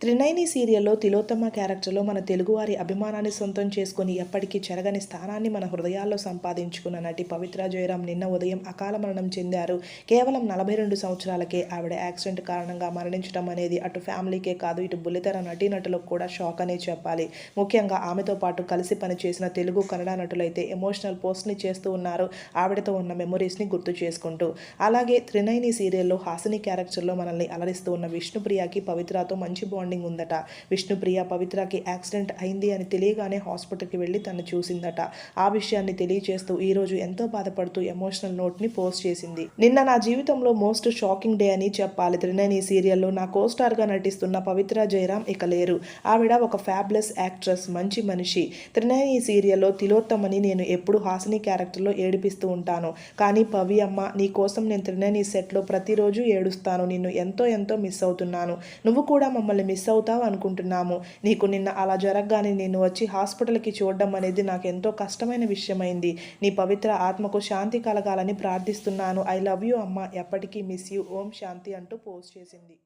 త్రినైని సీరియల్లో తిలోత్తమ క్యారెక్టర్లో మన తెలుగువారి అభిమానాన్ని సొంతం చేసుకుని ఎప్పటికీ చెరగని స్థానాన్ని మన హృదయాల్లో సంపాదించుకున్న నటి పవిత్ర జయరాం నిన్న ఉదయం అకాల మరణం చెందారు. కేవలం నలభై రెండు సంవత్సరాలకే ఆవిడ యాక్సిడెంట్ కారణంగా మరణించడం అనేది అటు ఫ్యామిలీకే కాదు ఇటు బుల్లితెర నటీనటులకు కూడా షాక్ అనే చెప్పాలి. ముఖ్యంగా ఆమెతో పాటు కలిసి పనిచేసిన తెలుగు కన్నడ నటులైతే ఎమోషనల్ పోస్ట్ని చేస్తూ ఉన్నారు. ఆవిడతో ఉన్న మెమొరీస్ని గుర్తు చేసుకుంటూ. అలాగే త్రినైని సీరియల్లో హాసిని క్యారెక్టర్లో మనల్ని అలరిస్తూ ఉన్న విష్ణుప్రియకి పవిత్రతో మంచి బాండ్ బాండింగ్ ఉందట. విష్ణుప్రియ పవిత్రకి యాక్సిడెంట్ అయింది అని తెలియగానే హాస్పిటల్కి వెళ్ళి తను చూసిందట. ఆ విషయాన్ని తెలియచేస్తూ ఈ రోజు ఎంతో బాధపడుతూ ఎమోషనల్ నోట్ని పోస్ట్ చేసింది. నిన్న నా జీవితంలో మోస్ట్ షాకింగ్ డే అని చెప్పాలి. త్రినేని సీరియల్లో నా కోస్టార్గా నటిస్తున్న పవిత్ర జయరాం ఇక లేరు. ఆవిడ ఒక ఫ్యాబ్లెస్ యాక్ట్రెస్ మంచి మనిషి. త్రినేని సీరియల్లో తిలోత్తమని నేను ఎప్పుడు హాసిని క్యారెక్టర్లో ఏడిపిస్తూ ఉంటాను. కానీ పవి అమ్మ నీ కోసం నేను త్రినేని సెట్లో ప్రతిరోజు ఏడుస్తాను. నిన్ను ఎంతో ఎంతో మిస్ అవుతున్నాను. నువ్వు కూడా మమ్మల్ని మిస్ మిస్ అవుతావు అనుకుంటున్నాము. నీకు నిన్న అలా జరగగానే నేను వచ్చి హాస్పిటల్కి చూడడం అనేది నాకు ఎంతో కష్టమైన విషయమైంది. నీ పవిత్ర ఆత్మకు శాంతి కలగాలని ప్రార్థిస్తున్నాను. ఐ లవ్ యూ అమ్మ. ఎప్పటికీ మిస్ యూ ఓం శాంతి అంటూ పోస్ట్ చేసింది.